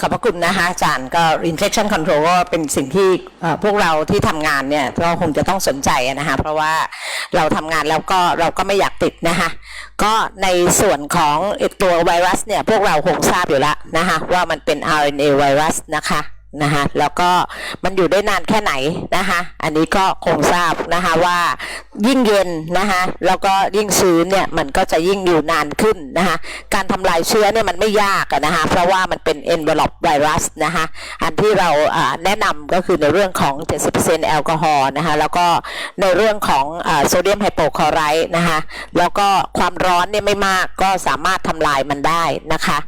ขอบพระคุณนะคะอาจารย์ก็ infection control ก็เป็นสิ่งที่พวกเราที่ทำงานเนี่ยก็คงจะต้องสนใจนะคะเพราะว่าเราทำงานแล้วก็เราก็ไม่อยากติดนะคะก็ในส่วนของตัวไวรัสเนี่ยพวกเราคงทราบอยู่แล้วนะคะว่ามันเป็น RNA ไวรัสนะคะ นะคะแล้วก็มันอยู่ได้นานแค่ไหนนะคะอันนี้ก็คงทราบนะคะว่ายิ่งเย็นนะคะแล้วก็ยิ่งชื้นเนี่ยมันก็จะยิ่งอยู่นานขึ้นนะคะการทำลายเชื้อเนี่ยมันไม่ยากนะคะเพราะว่ามันเป็น envelope virus นะคะอันที่เราแนะนำก็คือในเรื่องของ 70%แอลกอฮอล์นะคะแล้วก็ในเรื่องของโซเดียมไฮโปคลอไรด์นะคะแล้วก็ความร้อนเนี่ยไม่มากก็สามารถทำลายมันได้นะคะ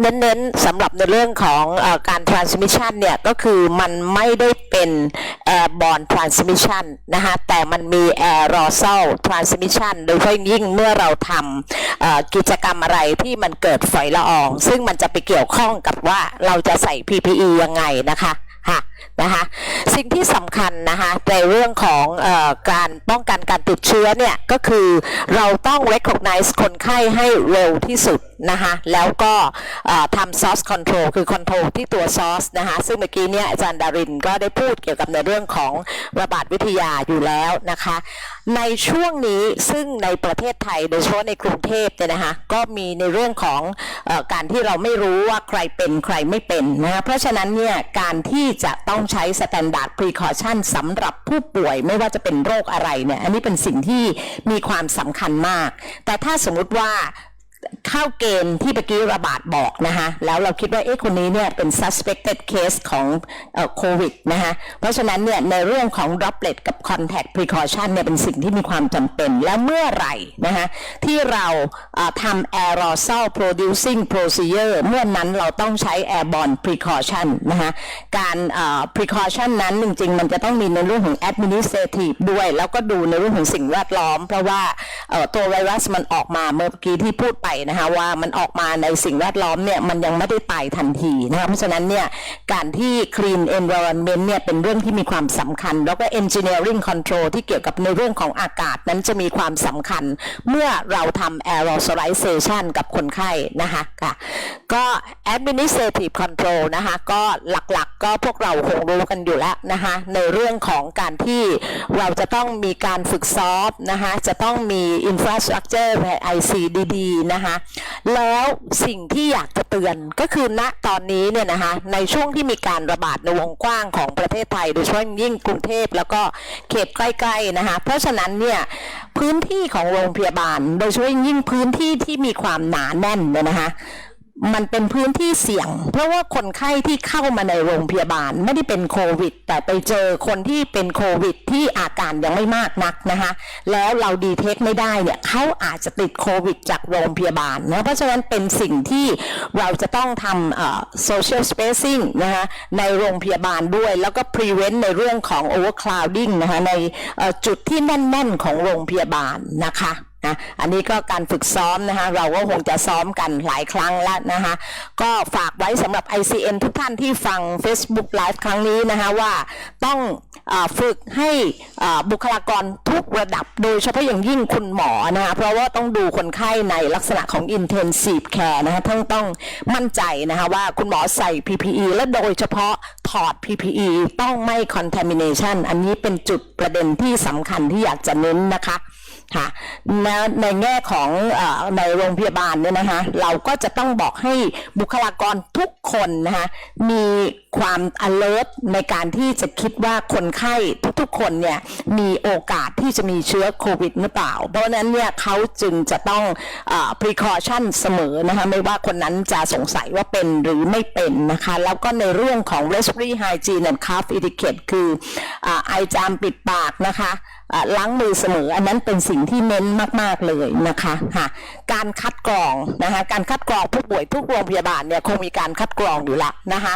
เน้นๆสำหรับในเรื่องของอการ transmission เนี่ยก็คือมันไม่ได้เป็น airborne transmission นะคะแต่มันมี aerosol transmission โดยเฉพาะยิ่งเมื่อเราทำกิจกรรมอะไรที่มันเกิดฝอยละออง ซึ่งมันจะไปเกี่ยวข้องกับว่าเราจะใส่ PPE ยังไงนะคะ นะคะสิ่งที่สำคัญนะคะในเรื่องของออการป้องกันการติดเชื้อเนี่ยก็คือเราต้อง recognize คนไข้ให้เร็วที่สุดนะคะแล้วก็ทำ source control คือ control ที่ตัว source นะคะซึ่งเมื่อกี้เนี่ยอาจารย์ดารินก็ได้พูดเกี่ยวกับในเรื่องของระบาดวิทยาอยู่แล้วนะคะ ในช่วงนี้ซึ่งในประเทศไทยโดยเฉพาะในกรุงเทพเนี่ยนะคะก็มีในเรื่องของอการที่เราไม่รู้ว่าใครเป็นใครไม่เป็นนะคะเพราะฉะนั้นเนี่ยการที่จะต้องใช้สแตนดาร์ดพรีคอชั่นสำหรับผู้ป่วยไม่ว่าจะเป็นโรคอะไรเนี่ยอันนี้เป็นสิ่งที่มีความสำคัญมาก แต่ถ้าสมมติว่า เข้าเกณฑ์ที่เมื่อกี้ระบาดบอกนะคะแล้วเราคิดว่าเอ๊ะคนนี้เนี่ยเป็น suspected case ของโควิดนะคะเพราะฉะนั้นเนี่ยในเรื่องของ droplet กับ contact precaution เนี่ยเป็นสิ่งที่มีความจำเป็น แล้วเมื่อไหร่นะคะที่เราเอ่อทำ aerosol producing procedure เมื่อนั้นเราต้องใช้ airborne precaution นะคะการเอ่อ precaution นั้นจริงๆ มันจะต้องมีในเรื่องของ administrative ด้วย แล้วก็ดูในเรื่องของสิ่งแวดล้อม เพราะว่าตัวไวรัสมันออกมาเมื่อกี้ที่พูดไปนะคะว่ามันออกมาในสิ่งแวดล้อมเนี่ยมันยังไม่ได้ตายทันทีนะคะเพราะฉะนั้นเนี่ยการที่ clean environment เนี่ยเป็นเรื่องที่มีความสำคัญ แล้วก็ engineering control ที่เกี่ยวกับในเรื่องของอากาศนั้นจะมีความสำคัญ เมื่อเราทำ aerosolization กับคนไข้นะคะค่ะก็ administrative control นะคะก็หลักๆก็พวกเราคงรู้กันอยู่แล้วนะคะในเรื่องของการที่เราจะต้องมีการฝึกซ้อมนะคะจะต้องมี infrastructure ใน ICDD นะคะแล้วสิ่งที่อยากจะเตือนก็คือณตอนนี้เนี่ยนะคะในช่วงที่มีการระบาดในวงกว้างของประเทศไทย โดยเฉพาะยิ่งกรุงเทพแล้วก็เขตใกล้ๆนะคะเพราะฉะนั้นเนี่ยพื้นที่ของโรงพยาบาล โดยเฉพาะยิ่งพื้นที่ที่มีความหนาแน่นเนี่ยนะคะ มันเป็นพื้นที่เสี่ยง เพราะว่าคนไข้ที่เข้ามาในโรงพยาบาลไม่ได้เป็นโควิด แต่ไปเจอคนที่เป็นโควิด ที่อาการยังไม่มากนักนะคะ แล้วเราดีเทคไม่ได้เนี่ยเขาอาจจะติดโควิด จากโรงพยาบาลนะเพราะฉะนั้นเป็นสิ่งที่เราจะต้องทำ social spacing นะคะในโรงพยาบาลด้วย แล้วก็ prevent ในเรื่องของ overcrowding นะคะในจุดที่แน่น ๆ ของโรงพยาบาลนะคะ นะอันนี้ก็การฝึกซ้อมนะคะเราก็คงจะซ้อมกันหลายครั้งแล้วนะคะก็ฝากไว้สำหรับ ICN ทุกท่านที่ฟัง Facebook Live ครั้งนี้นะคะว่าต้องอฝึกให้บุคลากรทุกระดับ โดยเฉพาะอย่างยิ่งคุณหมอนะคะเพราะว่าต้องดูคนไข้ในลักษณะของ intensive care นะคะทั้งต้องมั่นใจนะคะว่าคุณหมอใส่ PPE และโดยเฉพาะถอด PPE ต้องไม่ contamination อันนี้เป็นจุดประเด็นที่สำคัญที่อยากจะเน้นนะคะ ค่ะในแง่ของอในโรงพยาบาลเนี่ยนะคะเราก็จะต้องบอกให้บุคลากรทุกคนนะคะมีความ alert ในการที่จะคิดว่าคนไข้ทุกๆคนเนี่ยมีโอกาสที่จะมีเชื้อโควิดหรือเปล่า เพราะฉะนั้นเนี่ยเขาจึงจะต้องอ precaution เสมอนะคะไม่ว่าคนนั้นจะสงสัยว่าเป็นหรือไม่เป็นนะคะแล้วก็ในเรื่องของ respiratory hygiene and cough etiquette คืออไอจามปิดปากนะคะ ล้างมือเสมอ อันนั้นเป็นสิ่งที่เน้นมาก ๆ เลยนะคะค่ะการคัดกรองนะคะการคัดกรองผู้ป่วยทุกโรงพยาบาลเนี่ยคงมีการคัดกรองอยู่ละนะคะ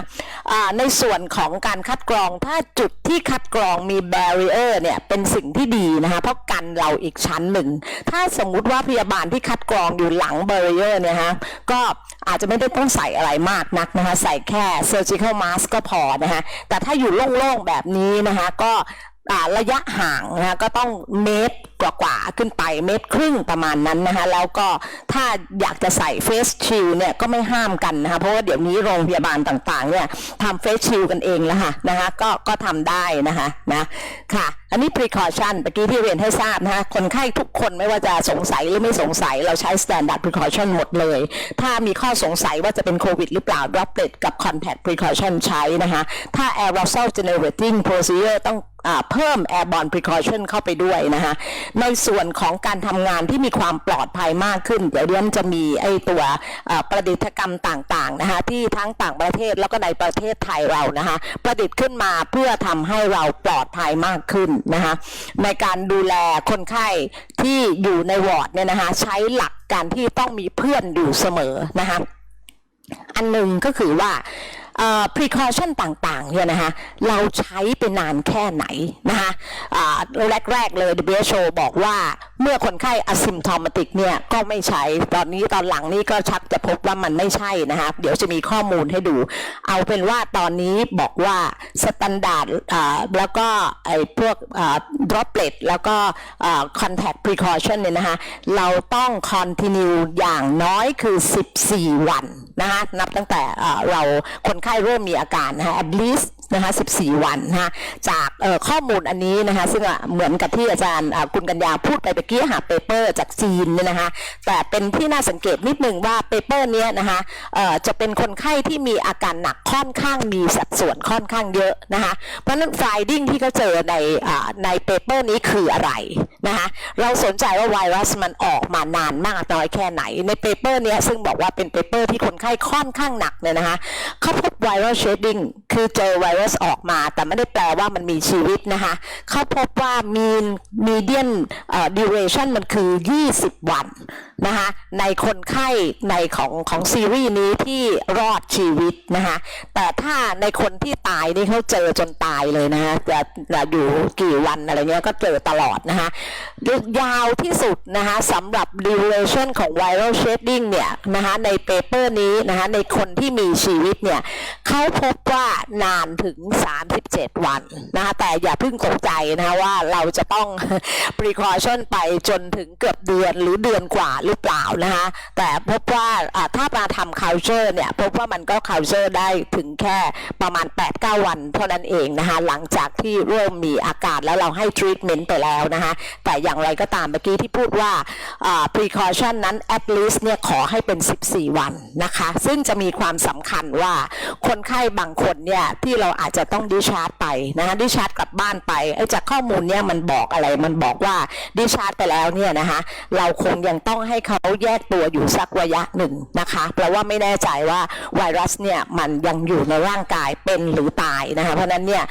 ในส่วนของการคัดกรองถ้าจุดที่คัดกรองมี barrier เนี่ยเป็นสิ่งที่ดีนะคะเพราะกันเราอีกชั้นหนึ่ง ถ้าสมมุติว่าพยาบาลที่คัดกรองอยู่หลัง barrier เนี่ยฮะก็อาจจะไม่ได้ต้องใส่อะไรมากนักนะคะใส่แค่ surgical mask ก็พอนะคะแต่ถ้าอยู่โล่งๆแบบนี้นะคะก็ ระยะห่างนะคะก็ต้องเมตรกว่าๆขึ้นไปเมตรครึ่งประมาณนั้นนะคะแล้วก็ถ้าอยากจะใส่เฟสชิลเนี่ยก็ไม่ห้ามกันนะคะเพราะว่าเดี๋ยวนี้โรงพยาบาลต่างๆเนี่ยทำเฟสชิลกันเองแล้วค่ะนะคะก็ก็ทำได้นะคะนะค่ะอันนี้ precaution เมื่อกี้ที่เรียนให้ทราบนะคะคนไข้ทุกคนไม่ว่าจะสงสัยหรือไม่สงสัยเราใช้ standard precaution หมดเลย ถ้ามีข้อสงสัยว่าจะเป็นโควิดหรือเปล่า droplet กับ contact precaution ใช้นะคะถ้า aerosol generating procedure ต้องอเพิ่ม airborne precaution เข้าไปด้วยนะคะในส่วนของการทำงานที่มีความปลอดภัยมากขึ้น เดี๋ยวเรียนจะมีไอ้ตัวประดิษฐกรรมต่างๆนะคะที่ทั้งต่างประเทศแล้วก็ในประเทศไทยเรานะคะประดิษฐ์ขึ้นมาเพื่อทำให้เราปลอดภัยมากขึ้นนะคะในการดูแลคนไข้ที่อยู่ในวอร์ดเนี่ยนะคะใช้หลักการที่ต้องมีเพื่อนอยู่เสมอนะคะอันหนึ่งก็คือว่า precaution ต่างๆเนี่ยนะคะเราใช้ไปนานแค่ไหนนะคะอ่าแรกๆเลย WHO บอกว่าเมื่อคนไข้ asymptomatic เนี่ยก็ไม่ใช้ตอนนี้ตอนหลังนี้ก็ชักจะพบว่ามันไม่ใช่นะคะเดี๋ยวจะมีข้อมูลให้ดู เอาเป็นว่าตอนนี้บอกว่า standard อ่าแล้วก็ไอ้พวก droplet แล้วก็ contact precaution เนี่ยนะคะเราต้อง continue อย่างน้อยคือ 14 วันนะคะนับตั้งแต่เราคนไข้เริ่มมีอาการนะคะ at least นะคะ14 วันนะคะจากข้อมูลอันนี้นะคะซึ่งอะเหมือนกับที่อาจารย์อ่ากุลกัญญาพูดไปเมื่อกี้หาเปเปอร์จากจีนเนี่ยนะคะแต่เป็นที่น่าสังเกตนิดนึงว่าเปเปอร์เนี้ยนะคะเอ่อจะเป็นคนไข้ที่มีอาการหนักค่อนข้างมีสัดส่วนค่อนข้างเยอะนะคะเพราะนั้น finding ที่เขาเจอในในเปเปอร์นี้คืออะไร นะคะเราสนใจว่าไวรัสมันออกมานานมากน้อยแค่ไหน ในเปเปอร์นี้ซึ่งบอกว่าเป็นเปเปอร์ที่คนไข้ค่อนข้างหนักเนี่ยนะคะเขาพบไวรัสเชดดิ้งคือเจอไวรัสออกมา แต่ไม่ได้แปลว่ามันมีชีวิตนะคะเขาพบว่ามีมีเดียนดิเรชันมันคือ 20 วัน นะคะในคนไข้ในของของซีรีส์นี้ที่รอดชีวิตนะคะแต่ถ้าในคนที่ตายนี่เขาเจอจนตายเลยนะคะจะจะอยู่กี่วันอะไรเงี้ยก็เจอตลอดนะคะยาวที่สุดนะคะสำหรับ duration ของ viral shedding เนี่ยนะคะในเปเปอร์นี้นะคะในคนที่มีชีวิตเนี่ยเขาพบว่านานถึง 37 วันนะคะแต่อย่าเพิ่งตกใจนะคะว่าเราจะต้อง precaution ไปจนถึงเกือบเดือนหรือเดือนกว่าหรือเปล่านะคะแต่พบว่าถ้ามาทำ culture เนี่ยพบว่ามันก็ culture ได้ถึงแค่ประมาณ 8-9 วันเท่านั้นเองนะคะหลังจากที่เริ่มมีอาการแล้วเราให้ treatment ไปแล้วนะคะแต่อย่างไรก็ตามเมื่อกี้ที่พูดว่า precaution นั้น at least เนี่ยขอให้เป็น 14 วันนะคะซึ่งจะมีความสำคัญว่าคนไข้บางคนเนี่ยที่เราอาจจะต้องดิชาร์จไปนะคะดิชาร์จกลับบ้านไปจากข้อมูลเนี่ยมันบอกอะไรมันบอกว่าดิชาร์จไปแล้วเนี่ยนะคะเราคงยังต้องให้เขาแยกตัวอยู่สักระยะหนึ่งนะคะเพราะว่าไม่แน่ใจว่าไวรัสเนี่ยมันยังอยู่ในร่างกายเป็นหรือตายนะคะเพราะฉะนั้นเนี่ย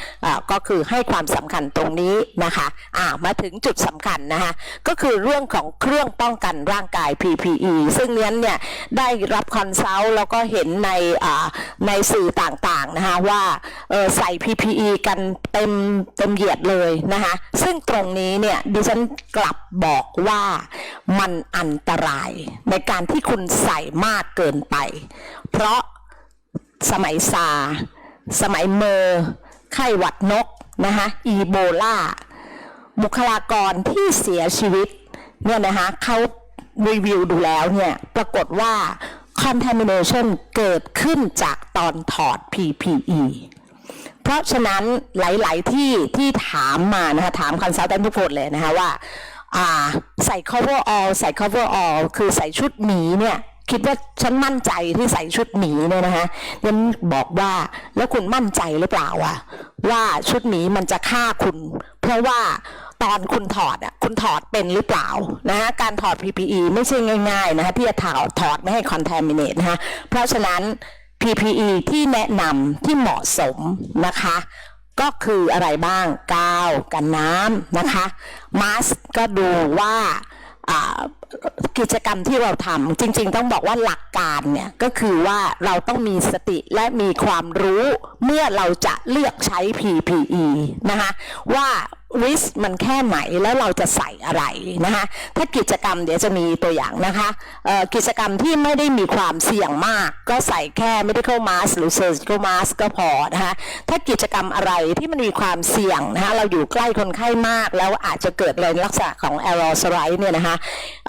ก็คือให้ความสำคัญตรงนี้นะคะอ่ามาถึงจุดสำคัญนะคะก็คือเรื่องของเครื่องป้องกันร่างกาย PPE ซึ่งเนี้ยเนี่ยได้รับคอนซัลท์แล้วก็เห็นในในสื่อต่างๆนะคะว่าใส่ PPE กันเต็มเต็มเหยียดเลยนะคะซึ่งตรงนี้เนี่ยดิฉันกลับบอกว่ามันอันตรายในการที่คุณใส่มากเกินไป เพราะสมัยซา สมัยเมอร์ไข้หวัดนกนะคะอีโบลาบุคลากรที่เสียชีวิตเนี่ยนะคะเขารีวิวดูแล้วเนี่ย ปรากฏว่า contamination เกิดขึ้นจากตอนถอด PPE เพราะฉะนั้นหลาย ๆ ที่ที่ถามมานะคะถามคอนซัลแทนทุกคนเลยนะคะว่า ใส่ cover all ใส่ cover all คือใส่ชุดหมีเนี่ยคิดว่าฉันมั่นใจที่ใส่ชุดหมีเนี่ยนะคะยันบอกว่าแล้วคุณมั่นใจหรือเปล่าอะว่าชุดหมีมันจะฆ่าคุณ เพราะว่าตอนคุณถอดอะคุณถอดเป็นหรือเปล่านะฮะการถอด PPE ไม่ใช่ง่ายๆนะคะที่จะถอดถอดไม่ให้ contaminate นะคะเพราะฉะนั้น PPE ที่แนะนำที่เหมาะสมนะคะ ก็คืออะไรบ้างกาวกันน้ำนะคะมาสก็ดูว่ากิจกรรมที่เราทำจริง ๆ ต้องบอกว่าหลักการเนี่ยก็คือว่าเราต้องมีสติและมีความรู้เมื่อเราจะเลือกใช้ PPE นะคะว่าริสมันแค่ไหนแล้วเราจะใส่อะไรนะคะถ้ากิจกรรมเดี๋ยวจะมีตัวอย่างนะคะกิจกรรมที่ไม่ได้มีความเสี่ยงมาก ก็ใส่แค่ medical mask หรือ surgical mask ก็พอนะคะถ้ากิจกรรมอะไรที่มันมีความเสี่ยงนะคะเราอยู่ใกล้คนไข้มาก แล้วอาจจะเกิดในลักษณะของ aerosol เนี่ยนะคะ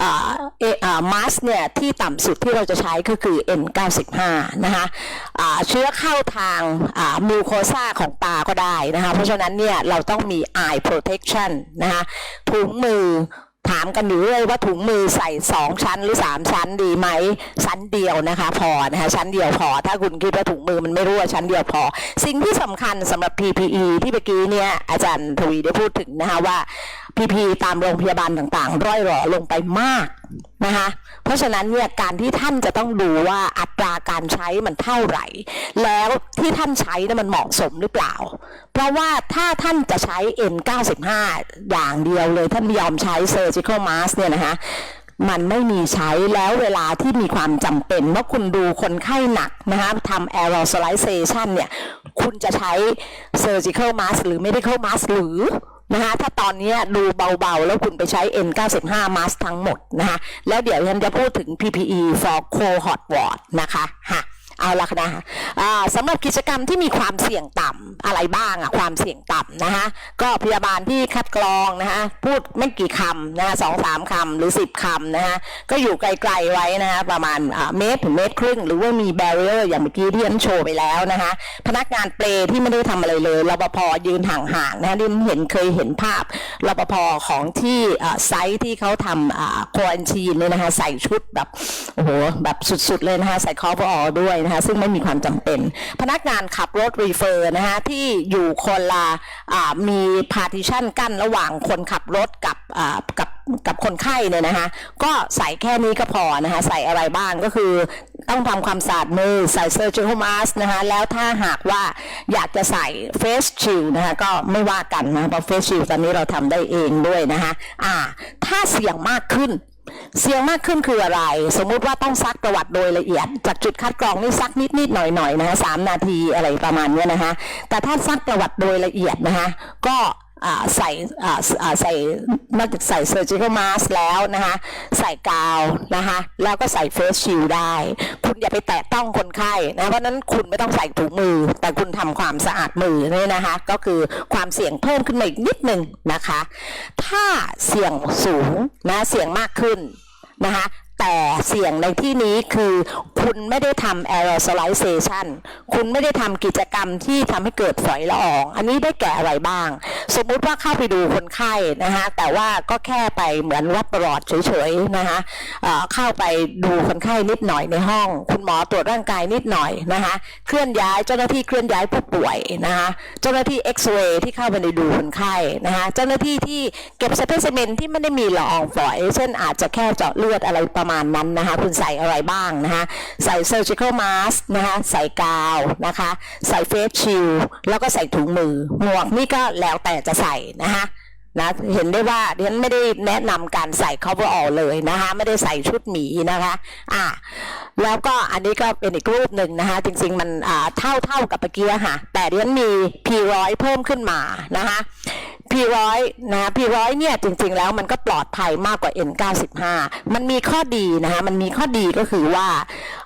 อ่าเออ่า mask เนี่ยที่ต่ำสุดที่เราจะใช้ก็คือ N95 นะคะอ่าเชื้อเข้าทางมิวโคซาของปลาก็ได้นะคะเพราะฉะนั้นเนี่ยเราต้องมี eye protection นะคะถุงมือถามกันอยู่เรื่อยว่าถุงมือใส่สองชั้นหรือสามชั้นดีไหมชั้นเดียวนะคะพอนะคะชั้นเดียวพอ ถ้าคุณคิดว่าถุงมือมันไม่รั่วชั้นเดียวพอ สิ่งที่สำคัญสำหรับ PPE ที่เมื่อกี้เนี่ยอาจารย์ทวีได้พูดถึงนะคะว่า PPE ตามโรงพยาบาลต่างๆ ร่อยหรอลงไปมากนะคะ เพราะฉะนั้นเนี่ยการที่ท่านจะต้องดูว่าอัตราการใช้มันเท่าไหร่ แล้วที่ท่านใช้นี่มันเหมาะสมหรือเปล่า เพราะว่าถ้าท่านจะใช้ N95 อย่างเดียวเลย ท่านยอมใช้ surgical mask เนี่ยนะคะมันไม่มีใช้แล้วเวลาที่มีความจำเป็นว่าคุณดูคนไข้หนักนะคะทำ aerosolization เนี่ย คุณจะใช้ surgical mask หรือ medical mask หรือ นะคะถ้าตอนนี้ดูเบาๆ แล้วคุณไปใช้ N95 mask ทั้งหมดนะคะแล้วเดี๋ยวฉันจะพูดถึง PPE for cohort ward นะคะฮะ เอาละนะคะสำหรับกิจกรรมที่มีความเสี่ยงต่ำอะไรบ้างอะความเสี่ยงต่ำนะคะก็พยาบาลที่คัดกรองนะคะพูดไม่กี่คำนะคะสองสามคำหรือสิบคำนะคะก็อยู่ไกลๆไว้นะคะประมาณเมตรถึงเมตรครึ่ง หรือว่ามีแบเรียร์อย่างเมื่อกี้ที่ฉันโชว์ไปแล้วนะคะพนักงานเปลที่ไม่ได้ทำอะไรเลยรปภยืนห่างๆนะคะดิฉันเห็นเคยเห็นภาพรปภของที่ไซต์ที่เขาทำควอนชีนเนี่ยนะคะใส่ชุดแบบโอ้โหแบบสุดๆเลยนะคะใส่คอฟออด้วยนะคะซึ่งไม่มีความจำเป็น พนักงานขับรถรีเฟอร์นะคะที่อยู่คนละมีพาร์ติชันกั้นระหว่างคนขับรถกับกับกับคนไข้เนี่ยนะคะก็ใส่แค่นี้ก็พอนะคะใส่อะไรบ้างก็คือต้องทำความสะอาดมือใส่ surgical mask นะคะแล้วถ้าหากว่าอยากจะใส่ face shield นะคะก็ไม่ว่ากันนะเพราะ face shield ตอนนี้เราทำได้เองด้วยนะคะอ่าถ้าเสี่ยงมากขึ้น เสี่ยงมากขึ้นคืออะไร สมมุติว่าต้องซักประวัติโดยละเอียด จากจุดคัดกรองนี่ซักนิดนิดหน่อยหน่อยๆนะคะสามนาทีอะไรประมาณเนี้ยนะคะแต่ถ้าซักประวัติโดยละเอียดนะคะก็ ใส่ใส่นอกจากใส่ surgical mask แล้วนะคะใส่กาวนะคะแล้วก็ใส่ face shield ได้ คุณอย่าไปแตะต้องคนไข้นะเพราะนั้นคุณไม่ต้องใส่ถุงมือ แต่คุณทำความสะอาดมือเนี่ยนะคะก็คือความเสี่ยงเพิ่มขึ้นมาอีกนิดนึงนะคะ ถ้าเสี่ยงสูงนะเสี่ยงมากขึ้นนะคะแต่เสี่ยงในที่นี้คือ คุณไม่ได้ทำ aerosolization คุณไม่ได้ทำกิจกรรมที่ทำให้เกิดฝอยละออง อันนี้ได้แก่อะไรบ้าง สมมุติว่าเข้าไปดูคนไข้นะคะแต่ว่าก็แค่ไปเหมือนวัดประหลอดเฉยๆนะคะเเข้าไปดูคนไข้นิดหน่อยในห้อง คุณหมอตรวจร่างกายนิดหน่อยนะคะเคลื่อนย้ายเจ้าหน้าที่เคลื่อนย้ายผู้ป่วยนะคะเจ้าหน้าที่เอ็กซเรย์ที่เข้าไปในดูคนไข้นะคะเจ้าหน้าที่ที่เก็บสเปซเมนที่ไม่ได้มีละอองฝอย เช่นอาจจะแค่เจาะเลือดอะไรประมาณนั้นนะคะคุณใส่อะไรบ้างนะคะใส่ surgical mask นะคะใส่กาวนะคะ ใส่เฟสชิลแล้วก็ใส่ถุงมือ หมวกนี่ก็แล้วแต่จะใส่นะคะนะเห็นได้ว่าดิฉันไม่ได้แนะนำการใส่ cover all เลยนะคะไม่ได้ใส่ชุดหมีนะคะอ่าแล้วก็อันนี้ก็เป็นอีกรูปหนึ่งนะคะจริงๆมันอ่าเท่าเท่ากับเมื่อกี้ค่ะแต่ดิฉันมี P100 เพิ่มขึ้นมานะคะ P100 นะ P100 เนี่ยจริงๆแล้วมันก็ปลอดภัยมากกว่า N95 มันมีข้อดีนะคะมันมีข้อดีก็คือว่า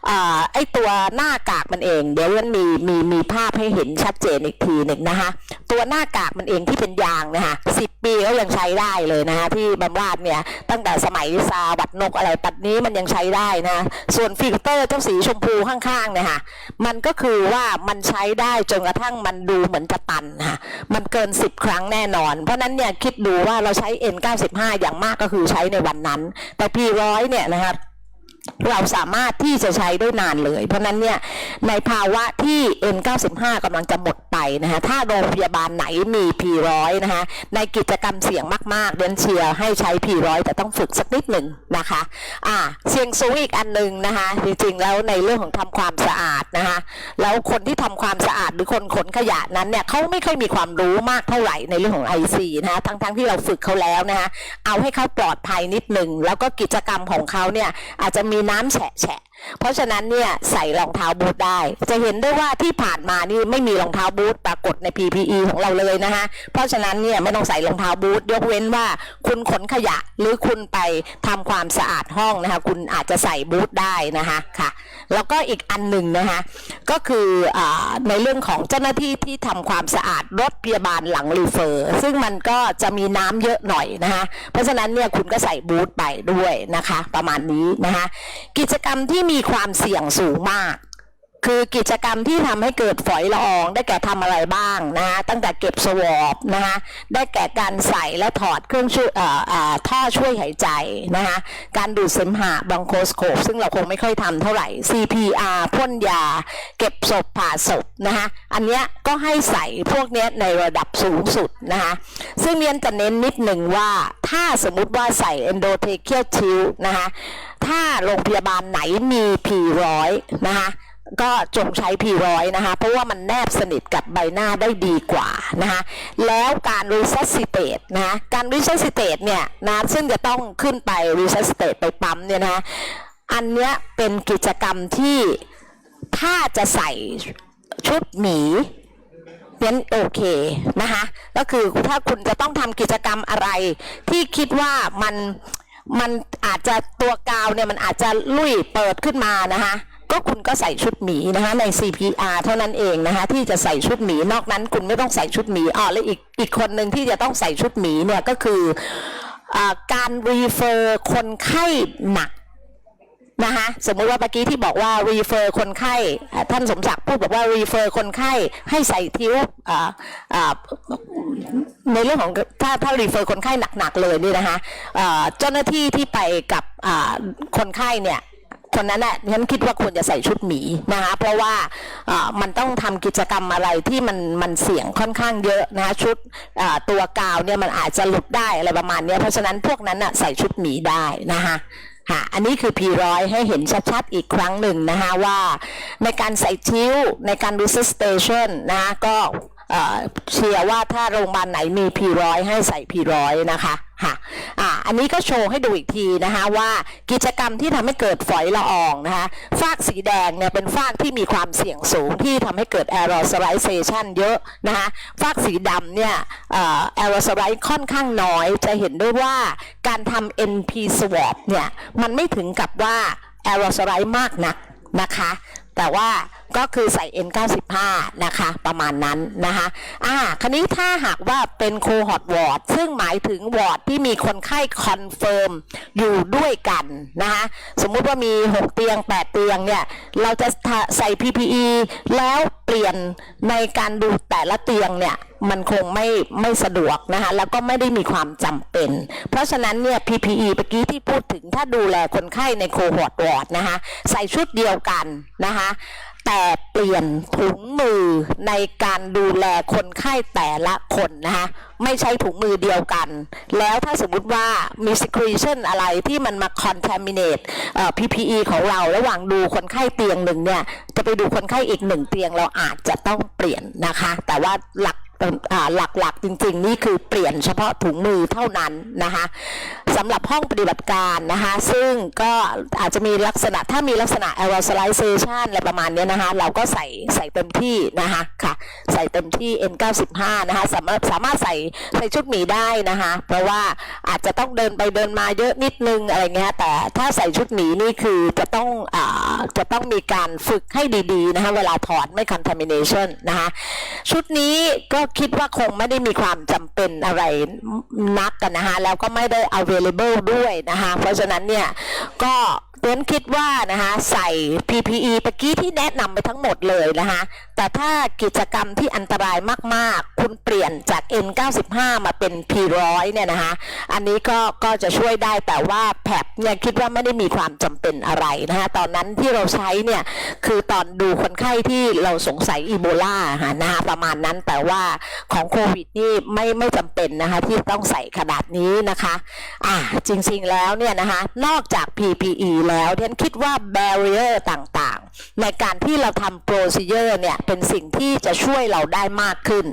อไอตัวหน้ากากมันเอง เดี๋ยวมันมีมีมีภาพให้เห็นชัดเจนอีกทีหนึ่งนะคะตัวหน้ากากมันเองที่เป็นยางนะคะ10ปีก็ยังใช้ได้เลยนะคะที่บำราดเนี่ยตั้งแต่สมัยซาบัดนกอะไรปัดนี้มันยังใช้ได้นะส่วนฟิลเตอร์เจ้าสีชมพูข้างๆเนี่ยค่ะมันก็คือว่ามันใช้ได้จนกระทั่งมันดูเหมือนจะตันค่ะมันเกิน 10 ครั้งแน่นอนเพราะฉะนั้นเนี่ยคิดดูว่าเราใช้ N95 อย่างมากก็คือใช้ในวันนั้น แต่ P100 เนี่ยนะครับ เราสามารถที่จะใช้ได้นานเลย เพราะนั้นเนี่ยในภาวะที่ N95 กำลังจะหมดไปนะคะถ้าโรงพยาบาลไหนมี P100 นะคะในกิจกรรมเสี่ยงมากๆเรียนเชียร์ให้ใช้ P100 แต่ต้องฝึกสักนิดหนึ่งนะคะอ่าเสี่ยงสูงอีกอันหนึ่งนะคะจริงๆแล้วในเรื่องของทำความสะอาดนะคะแล้วคนที่ทำความสะอาดหรือคนขนขยะนั้นเนี่ยเขาไม่ค่อยมีความรู้มากเท่าไหร่ในเรื่องของ IC นะคะทั้งๆที่เราฝึกเขาแล้วนะคะเอาให้เขาปลอดภัยนิดหนึ่งแล้วก็กิจกรรมของเขาเนี่ยอาจจะมีน้ำแฉะแฉะเพราะฉะนั้นเนี่ยใส่รองเท้าบูทได้ จะเห็นได้ว่าที่ผ่านมานี่ไม่มีรองเท้าบูทปรากฏใน PPE ของเราเลยนะคะเพราะฉะนั้นเนี่ยไม่ต้องใส่รองเท้าบูทยกเว้นว่าคุณขนขยะหรือคุณไปทำความสะอาดห้องนะคะคุณอาจจะใส่บูทได้นะคะค่ะ แล้วก็อีกอันหนึ่งนะคะก็คืออในเรื่องของเจ้าหน้าที่ที่ทำความสะอาดรถพยาบาลหลังรีเฟอร์ ซึ่งมันก็จะมีน้ำเยอะหน่อยนะคะเพราะฉะนั้นเนี่ยคุณก็ใส่บูทไปด้วยนะคะ ประมาณนี้นะคะกิจกรรมที่มีีความเสี่ยงสูงมาก คือกิจกรรมที่ทำให้เกิดฝอยละออง ได้แก่ทำอะไรบ้างนะคะตั้งแต่เก็บสวอปนะคะได้แก่การใส่และถอดเครื่องช่วยเอ่อเอ่อท่อช่วยหายใจนะคะการดูดเสมหะบังโคสโคปซึ่งเราคงไม่ค่อยทำเท่าไหร่ CPR พ่นยา เก็บศพผ่าศพนะคะอันเนี้ยก็ให้ใส่พวกเนี้ยในระดับสูงสุดนะคะซึ่งเรียนจะเน้นนิดหนึ่งว่าถ้าสมมุติว่าใส่ endotracheal tube นะคะถ้าโรงพยาบาลไหนมี P100 นะคะ ก็จงใช้ P100 นะคะเพราะว่ามันแนบสนิทกับใบหน้าได้ดีกว่านะคะแล้วการ resuscitate นะการ resuscitate เนี่ยนะซึ่งจะต้องขึ้นไป resuscitate ไปปั๊มเนี่ยนะอันเนี้ยเป็นกิจกรรมที่ถ้าจะใส่ชุดหมีงั้นโอเคนะคะก็คือถ้าคุณจะต้องทำกิจกรรมอะไร ที่คิดว่ามันมันอาจจะตัวกาวเนี่ยมันอาจจะลุยเปิดขึ้นมานะคะ ก็คุณก็ใส่ชุดหมีนะคะใน CPR เท่านั้นเองนะคะที่จะใส่ชุดหมีนอกนั้น คุณไม่ต้องใส่ชุดหมีอ๋อและอีกอีกคนหนึ่งที่จะต้องใส่ชุดหมีเนี่ยก็คืออการรีเฟอร์คนไข้หนักนะคะสมมุติว่าเมื่อกี้ที่บอกว่า refer คนไข้ ท่านสมศักดิ์พูดบอกว่า refer คนไข้ให้ใส่ทิ้วในเรื่องของถ้าถ้า refer คนไข้หนักๆเลยนี่นะคะเจ้าหน้าที่ที่ไปกับคนไข้เนี่ย คนนั้นน่ะฉันคิดว่าควรจะใส่ชุดหมีนะคะ เพราะว่ามันต้องทำกิจกรรมอะไรที่มันมันเสี่ยงค่อนข้างเยอะนะคะชุดตัวกาวเนี่ยมันอาจจะหลุดได้อะไรประมาณนี้เพราะฉะนั้นพวกนั้นน่ะใส่ชุดหมีได้นะคะค่ะ อันนี้คือ P100 ให้เห็นชัดๆอีกครั้งหนึ่งนะคะว่าในการใส่ชิ้วในการ resuscitation นะคะก็เชียร์ว่าถ้าโรงพยาบาลไหนมี P100 ให้ใส่ P100 นะคะ ค่ะอ่าอันนี้ก็โชว์ให้ดูอีกทีนะคะว่ากิจกรรมที่ทำให้เกิดฝอยละอองนะคะฟากสีแดงเนี่ยเป็นฟากที่มีความเสี่ยงสูงที่ทำให้เกิด aerosolization เยอะนะคะฟากสีดำเนี่ยเอ่อ aerosolize ค่อนข้างน้อยจะเห็นได้ว่าการทำ NP swab เนี่ยมันไม่ถึงกับว่า aerosolize มากนักนะคะ แต่ว่า ก็คือใส่ N95 นะคะประมาณนั้นนะคะอ่าคราวนี้ถ้าหากว่าเป็นโคฮอตวอร์ดซึ่งหมายถึงวอร์ดที่มีคนไข้คอนเฟิร์มอยู่ด้วยกันนะคะสมมุติว่ามี 6 เตียง 8 เตียงเนี่ย เราจะใส่ PPE แล้วเปลี่ยนในการดูแต่ละเตียงเนี่ยมันคงไม่ไม่สะดวกนะคะแล้วก็ไม่ได้มีความจำเป็น เพราะฉะนั้นเนี่ย PPE เมื่อกี้ที่พูดถึงถ้าดูแลคนไข้ในโคฮอตวอร์ดนะคะใส่ชุดเดียวกันนะคะ แต่เปลี่ยนถุงมือในการดูแลคนไข้แต่ละคนนะคะไม่ใช่ถุงมือเดียวกัน แล้วถ้าสมมุติว่ามี secretion อะไรที่มันมา contaminate เอ่อ PPE ของเราระหว่างดูคนไข้เตียงหนึ่งเนี่ย จะไปดูคนไข้อีกหนึ่งเตียงเราอาจจะต้องเปลี่ยนนะคะ แต่ว่าหลัก หลักๆจริง ๆ นี่คือเปลี่ยนเฉพาะถุงมือเท่านั้นนะคะสำหรับห้องปฏิบัติการนะคะซึ่งก็อาจจะมีลักษณะถ้ามีลักษณะ aerosolization อะไรประมาณนี้นะคะเราก็ใส่ใส่เต็มที่นะคะค่ะใส่เต็มที่ N95 นะคะสามารถสามารถใส่ใส่ชุดหมีได้นะคะเพราะว่าอาจจะต้องเดินไปเดินมาเยอะนิดนึงอะไรเงี้ยแต่ถ้าใส่ชุดหมีนี่คือจะต้องอ่าจะต้องมีการฝึกให้ดีๆนะคะเวลาถอดไม่ contamination นะคะชุดนี้ก็คิดว่าคงไม่ได้มีความจำเป็นอะไรนักกันนะคะแล้วก็ไม่ได้ available ด้วยนะคะเพราะฉะนั้นเนี่ยก็ เรียนคิดว่านะคะใส่ PPE ตะกี้ที่แนะนำไปทั้งหมดเลยนะคะแต่ถ้ากิจกรรมที่อันตรายมากๆ คุณเปลี่ยนจาก N95 มาเป็น P100 เนี่ยนะคะอันนี้ก็ก็จะช่วยได้แต่ว่าแผบเนี่ยคิดว่าไม่ได้มีความจำเป็นอะไรนะคะตอนนั้นที่เราใช้เนี่ยคือตอนดูคนไข้ที่เราสงสัยอีโบลาค่ะนะคะประมาณนั้นแต่ว่าของโควิดนี่ไม่ไม่จำเป็นนะคะที่ต้องใส่ขนาดนี้นะคะอ่าจริงๆแล้วเนี่ยนะคะนอกจาก PPE แล้วเทนคิดว่า barrier ต่างๆ ในการที่เราทำ procedure เนี่ย เป็นสิ่งที่จะช่วยเราได้มากขึ้น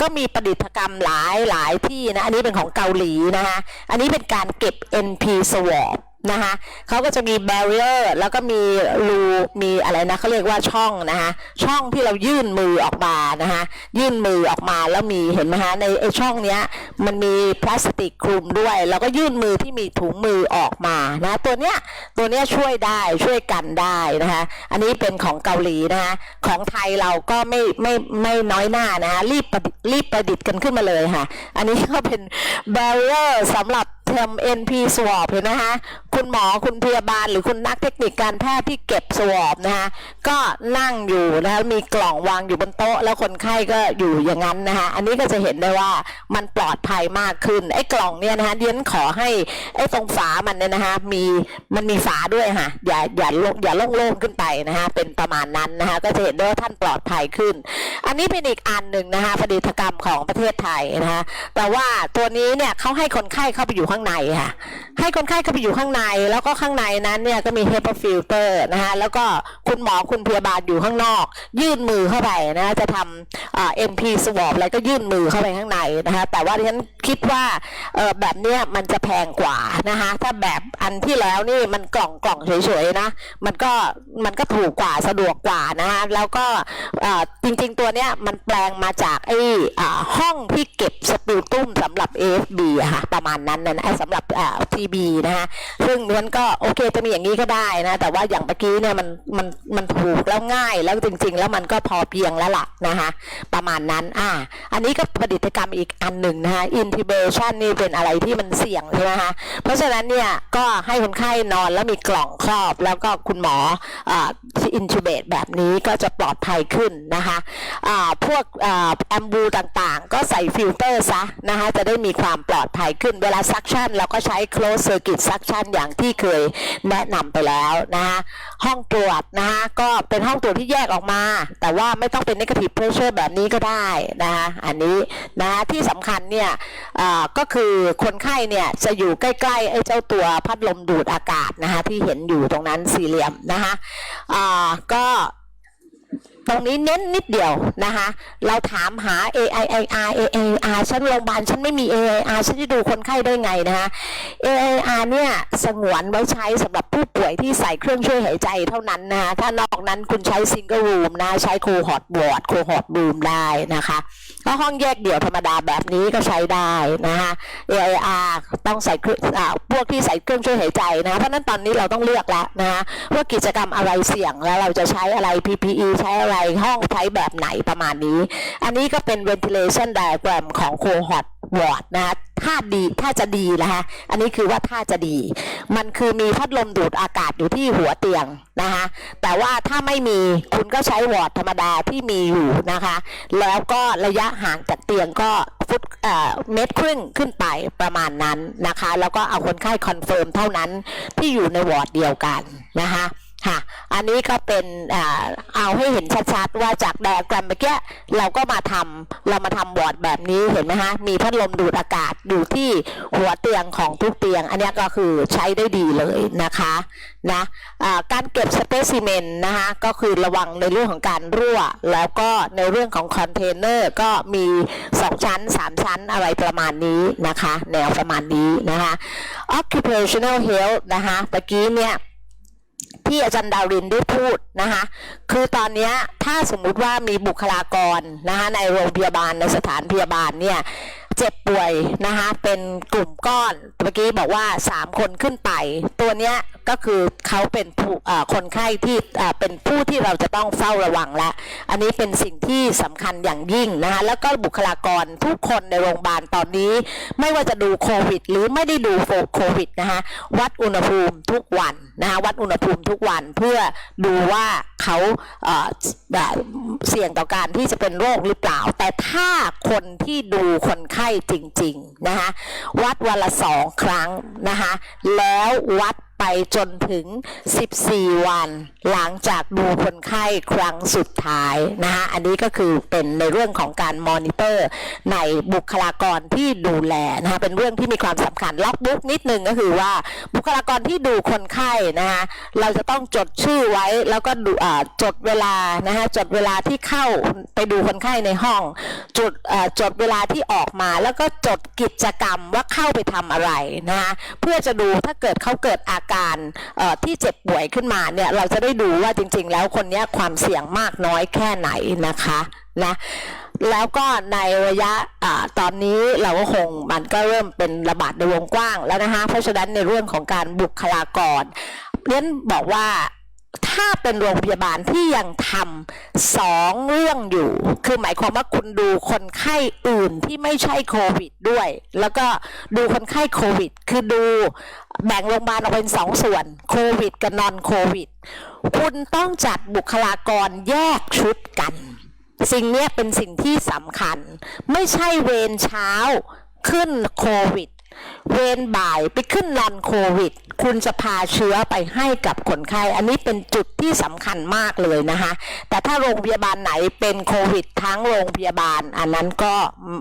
ก็มีประดิษฐกรรมหลายหลายที่นะ อันนี้เป็นของเกาหลีนะคะอันนี้เป็นการเก็บ NP swab นะคะเขาก็จะมี barrier แล้วก็มีรู มีอะไรนะเขาเรียกว่าช่องนะคะช่องที่เรายื่นมือออกมานะคะยื่นมือออกมาแล้วมีเห็นไหมคะในไอช่องเนี้ยมันมีพลาสติกคลุมด้วย แล้วก็ยื่นมือที่มีถุงมือออกมานะตัวเนี้ยตัวเนี้ยช่วยได้ช่วยกันได้นะคะอันนี้เป็นของเกาหลีนะคะของไทยเราก็ไม่ไม่ไม่น้อยหน้านะคะรีบรีบประดิษฐ์กันขึ้นมาเลยค่ะ อันนี้ก็เป็น barrier สำหรับ ทำ NP swab เห็นนะคะคุณหมอคุณพยาบาลหรือคุณนักเทคนิคการแพทย์ที่เก็บ swab นะคะก็นั่งอยู่นะคะมีกล่องวางอยู่บนโต๊ะ แล้วคนไข้ก็อยู่อย่างนั้นนะคะอันนี้ก็จะเห็นได้ว่ามันปลอดภัยมากขึ้นไอ้กล่องเนี่ยนะคะเดียนขอให้ไอ้ตรงฝามันเนี่ยนะคะมีมันมีฝาด้วยค่ะอย่าอย่าโลอย่าโล่งๆขึ้นไปนะคะเป็นประมาณนั้นนะคะก็จะเห็นได้ว่าท่านปลอดภัยขึ้น อันนี้เป็นอีกอันหนึ่งนะคะผลิตกรรมของประเทศไทยนะคะแต่ว่าตัวนี้เนี่ยเขาให้คนไข้เข้าไปอยู่ข้างในค่ะ ให้คนไข้เข้าไปอยู่ข้างใน แล้วก็ข้างในนั้นเนี่ยก็มี HEPA filter นะคะแล้วก็คุณหมอคุณพยาบาลอยู่ข้างนอก ยื่นมือเข้าไปนะจะทำเอ่า MP swab อะไรก็ยื่นมือเข้าไปข้างในนะคะแต่ว่าฉันคิดว่าเออแบบเนี้ยมันจะแพงกว่านะคะถ้าแบบอันที่แล้วนี่มันกล่องกล่องเฉยๆนะมันก็มันก็ถูกกว่าสะดวกกว่านะคะแล้วก็อ่าจริงๆตัวเนี้ยมันแปลงมาจากไอ้อ่าห้องที่เก็บสปิลตุ้มสำหรับ AFB ค่ะประมาณนั้นนะนะสำหรับอ่า TB นะคะซึ่งมันก็โอเคจะมีอย่างนี้ก็ได้นะแต่ว่าอย่างเมื่อกี้เนี่ยมันมันมันถูกแล้วง่ายแล้วจริง ๆ แล้วมันก็พอเพียงแล้วล่ะนะคะประมาณนั้นอ่าอันนี้ก็ประดิษฐกรรมอีกอันหนึ่งนะคะ intubation นี่เป็นอะไรที่มันเสี่ยงใช่ไหมคะเพราะฉะนั้นเนี่ยก็ให้คนไข้นอนแล้วมีกล่องครอบ แล้วก็คุณหมออ่า intubate แบบนี้ก็จะปลอดภัยขึ้นนะคะอ่าพวกอ่าแอมบูต่างๆ ก็ใส่ฟิลเตอร์ซะนะคะจะได้มีความปลอดภัยขึ้นเวลาซักชั suction เราก็ใช้ close circuit suction อย่างที่เคยแนะนำไปแล้วนะคะห้องตรวจนะคะก็เป็นห้องตรวจที่แยกออกมา แต่ว่าไม่ต้องเป็น negative pressure แบบนี้ก็ได้นะคะอันนี้นะคะที่สำคัญเนี่ยก็คือคนไข้เนี่ยจะอยู่ใกล้ๆไอ้เจ้าตัวพัดลมดูดอากาศนะคะที่เห็นอยู่ตรงนั้นสี่เหลี่ยมนะคะก็ ตรงนี้เน้นนิดเดียวนะคะ เราถามหา AIIR AIR ฉันโรงพยาบาลฉันไม่มี AIR ฉันจะดูคนไข้ได้ไงนะคะ AIR เนี่ยสงวนไว้ใช้สำหรับผู้ป่วยที่ใส่เครื่องช่วยหายใจเท่านั้นนะคะ ถ้านอกนั้นคุณใช้ซิงเกิลรูมนะ ใช้โคฮอตบอร์ดโคฮอตรูมได้นะคะ ถ้าห้องแยกเดี่ยวธรรมดาแบบนี้ก็ใช้ได้นะคะ AIR ต้องใส่เครื่องพวกที่ใส่เครื่องช่วยหายใจนะ เพราะนั้นตอนนี้เราต้องเลือกแล้วนะคะว่ากิจกรรมอะไรเสี่ยงแล้วเราจะใช้อะไร PPE ใช้อะไรห้องใช้แบบไหนประมาณนี้ อันนี้ก็เป็น ventilation diagram ของ cohort ward นะคะถ้าดีถ้าจะดีนะคะอันนี้คือว่าถ้าจะดี มันคือมีพัดลมดูดอากาศอยู่ที่หัวเตียงนะคะแต่ว่าถ้าไม่มีคุณก็ใช้วอร์ดธรรมดาที่มีอยู่นะคะ แล้วก็ระยะห่างจากเตียงก็ฟุตเอ่อเมตรครึ่งขึ้นไปประมาณนั้นนะคะ แล้วก็เอาคนไข้คอนเฟิร์มเท่านั้นที่อยู่ในวอร์ดเดียวกันนะคะ ค่ะ อันนี้ก็เป็นอเอาให้เห็นชัดๆ ว่าจากไดอะแกรมเมื่อกี้เราก็มาทำเรามาทำวอร์ดแบบนี้เห็นไหมคะมีพัดลมดูดอากาศอยู่ที่หัวเตียงของทุกเตียง อันนี้ก็คือใช้ได้ดีเลยนะคะนะการเก็บสเปซิเมนนะคะก็คือระวังในเรื่องของการรั่ว แล้วก็ในเรื่องของคอนเทนเนอร์ก็มี 2 ชั้น 3 ชั้นอะไรประมาณนี้นะคะ แนวประมาณนี้นะคะ occupational health นะคะตะกี้เนี่ย ที่อาจารย์ดาวรินได้พูดนะคะคือตอนนี้ถ้าสมมุติว่ามีบุคลากรนะคะในโรงพยาบาลในสถานพยาบาลเนี่ยเจ็บป่วยนะคะเป็นกลุ่มก้อนเมื่อกี้บอกว่า 3 คนขึ้นไป ตัวเนี้ย ก็คือเขาเป็นผู้คนไข้ที่เป็นผู้ที่เราจะต้องเฝ้าระวังละ อันนี้เป็นสิ่งที่สำคัญอย่างยิ่งนะคะแล้วก็บุคลากรทุกคนในโรงพยาบาลตอนนี้ ไม่ว่าจะดูโควิด หรือไม่ได้ดูโควิดนะคะวัดอุณหภูมิทุกวันนะคะวัดอุณหภูมิทุกวันเพื่อดูว่าเขาเสี่ยงต่อการที่จะเป็นโรคหรือเปล่า แต่ถ้าคนที่ดูคนไข้จริงๆนะคะวัดวันละสองครั้งนะคะแล้ววัด ไปจนถึง 14 วัน หลังจากดูคนไข้ครั้งสุดท้ายนะคะอันนี้ก็คือเป็นในเรื่องของการมอนิเตอร์ ในบุคลากรที่ดูแลนะคะเป็นเรื่องที่มีความสำคัญล็อกบุ๊กนิดนึงก็คือว่าบุคลากรที่ดูคนไข้นะคะเราจะต้องจดชื่อไว้แล้วก็ดูจดเวลานะคะจดเวลาที่เข้าไปดูคนไข้ในห้องจดจดเวลาที่ออกมาแล้วก็จดกิจกรรมว่าเข้าไปทำอะไรนะคะเพื่อจะดูถ้าเกิดเขาเกิดอาการที่เจ็บป่วยขึ้นมาเนี่ยเราจะได้ดูว่าจริง ๆ แล้วคนนี้ความเสี่ยงมากน้อยแค่ไหนนะคะนะแล้วก็ในระยะอตอนนี้เราก็คงมันก็เริ่มเป็นระบาดในวงกว้างแล้วนะคะเพราะฉะนั้นในเรื่องของการบุคลากรเรียนบอกว่า ถ้าเป็นโรงพยาบาลที่ยังทำสองเรื่องอยู่ คือหมายความว่าคุณดูคนไข้อื่นที่ไม่ใช่โควิดด้วย แล้วก็ดูคนไข้โควิด คือดูแบ่งโรงพยาบาลออกเป็นสองส่วนโควิดกับนอนโควิด คุณต้องจัดบุคลากรแยกชุดกัน สิ่งนี้เป็นสิ่งที่สำคัญ ไม่ใช่เวรเช้าขึ้นโควิด เวรบ่ายไปขึ้นนอนโควิด คุณจะพาเชื้อไปให้กับคนไข้ อันนี้เป็นจุดที่สำคัญมากเลยนะคะ แต่ถ้าโรงพยาบาลไหนเป็นโควิด ทั้งโรงพยาบาล อันนั้นก็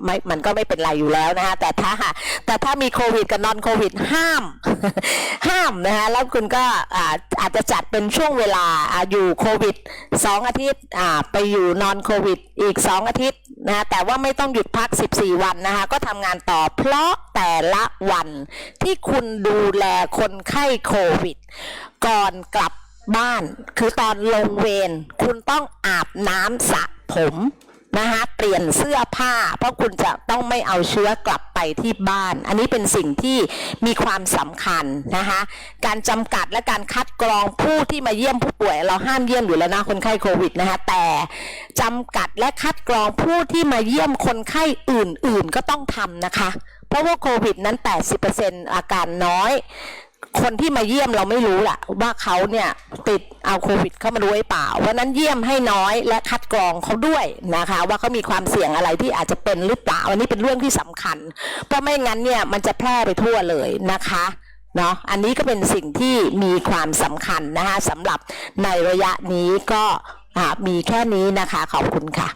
ไม่ มันก็ไม่เป็นไรอยู่แล้วนะคะ แต่ถ้า แต่ถ้ามีโควิดกับนอนโควิดห้าม ห้ามนะคะ แล้วคุณก็อาอาจจะจัดเป็นช่วงเวลาอาอยู่โควิดสองอาทิตย์ไปอยู่นอนโควิด อีกสองอาทิตย์นะคะแต่ว่าไม่ต้องหยุดพัก 14 วันนะคะ ก็ทำงานต่อเพราะแต่ละวัน ที่คุณดูแลคนไข้โควิด ก่อนกลับบ้าน คือตอนลงเวรคุณต้องอาบน้ำสระผมนะคะเปลี่ยนเสื้อผ้า เพราะคุณจะต้องไม่เอาเชื้อกลับไปที่บ้าน อันนี้เป็นสิ่งที่มีความสำคัญนะคะการจำกัดและการคัดกรองผู้ที่มาเยี่ยมผู้ป่วย เราห้ามเยี่ยมอยู่แล้วนะคนไข้โควิดนะคะแต่จำกัดและคัดกรองผู้ที่มาเยี่ยมคนไข้อื่น ๆ ก็ต้องทำนะคะ เพราะว่าโควิดนั้น 80%อาการน้อย คนที่มาเยี่ยมเราไม่รู้ล่ะ ว่าเขาเนี่ยติดเอาโควิดเข้ามาด้วยเปล่า เพราะนั้นเยี่ยมให้น้อยและคัดกรองเขาด้วยนะคะ ว่าเขามีความเสี่ยงอะไรที่อาจจะเป็นหรือเปล่าอันนี้เป็นเรื่องที่สำคัญ เพราะไม่งั้นเนี่ยมันจะแพร่ไปทั่วเลยนะคะเนาะอันนี้ก็เป็นสิ่งที่มีความสำคัญนะคะสำหรับในระยะนี้ก็มีแค่นี้นะคะ ขอบคุณค่ะ